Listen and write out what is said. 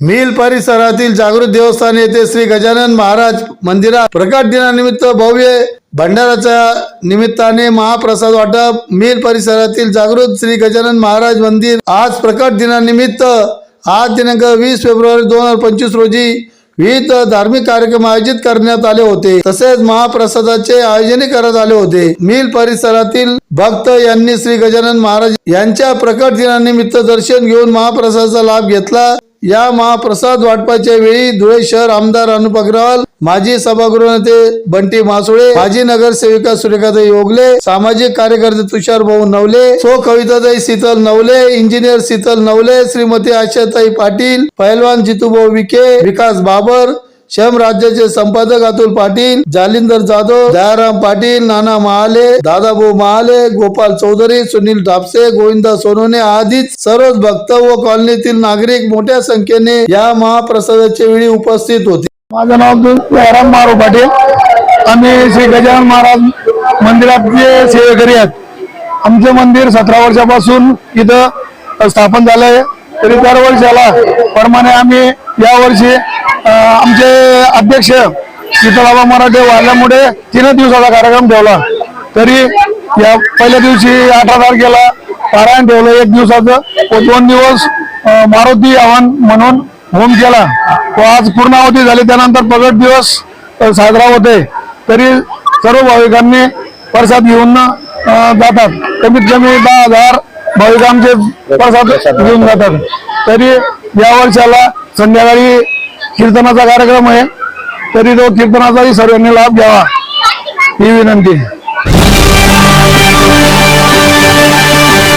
Mill परिसरातील जागृत देवस्थान येथे श्री गजानन महाराज मंदिरात प्रकट दिनानिमित्त भव्य भंडाराच्या निमित्ताने महाप्रसाद वाटप मिल परिसरातील जागृत श्री गजानन महाराज मंदिर आज प्रकट दिनानिमित्त आज दिनांक वीस फेब्रुवारी दोन हजार पंचवीस रोजी विविध धार्मिक कार्यक्रम आयोजित करण्यात आले होते. तसेच महाप्रसादाचे आयोजन करण्यात आले होते. मिल परिसरातील भक्त यांनी श्री गजानन महाराज यांच्या प्रकट दिनानिमित्त दर्शन घेऊन महाप्रसादाचा लाभ घेतला. या महाप्रसाद वाटपाच्या वेळी धुळे शहर आमदार अनुप अग्रवाल माजी सभागृह नेते बंटी मासुळे माजी नगरसेविका सुरेखाताई योगले सामाजिक कार्यकर्ते तुषार भाऊ नवले सो कविताताई शीतल नवले इंजिनियर शीतल नवले श्रीमती आशाताई पाटील पहलवान जितूभाऊ विखे विकास बाबर शम राज्याचे संपादक अतुल पाटील जालिंदर जाधव दयाराम पाटील नाना महाले दादाभाऊ महाले गोपाल चौधरी सुनील ढापसे गोविंदा सोनोने आधीच सर्वच भक्त व कॉलनीतील नागरिक मोठ्या संख्येने या महाप्रसादाच्या वेळी उपस्थित होते. माझं नाव दयाराम मारो पाटील. आम्ही श्री गजानन महाराज मंदिराचे सेवेकरी आहेत. आमचे मंदिर सतरा वर्षापासून इथं स्थापन झालंय. तरी दरवर्षाला प्रमाणे आम्ही यावर्षी आमचे अध्यक्ष शीतळाबा मराठे वाढल्यामुळे तीन दिवसाचा कार्यक्रम ठेवला. तरी या पहिल्या दिवशी अठरा तारखेला पारायण ठेवलं एक दिवसाचं. व दोन दिवस मारुती आव्हान म्हणून होम केला. तो आज पूर्णावधी झाली त्यानंतर प्रगट दिवस साजरा होते तरी सर्व भाविकांनी प्रसाद घेऊन जातात. कमीत कमी दहा हजार भाविक आमचे प्रसाद घेऊन जातात. तरी या वर्षाला संध्याकाळी कीर्तनाचा कार्यक्रम आहे. तरी तो कीर्तनाचाही सर्वांनी लाभ घ्यावा. ही विनंती.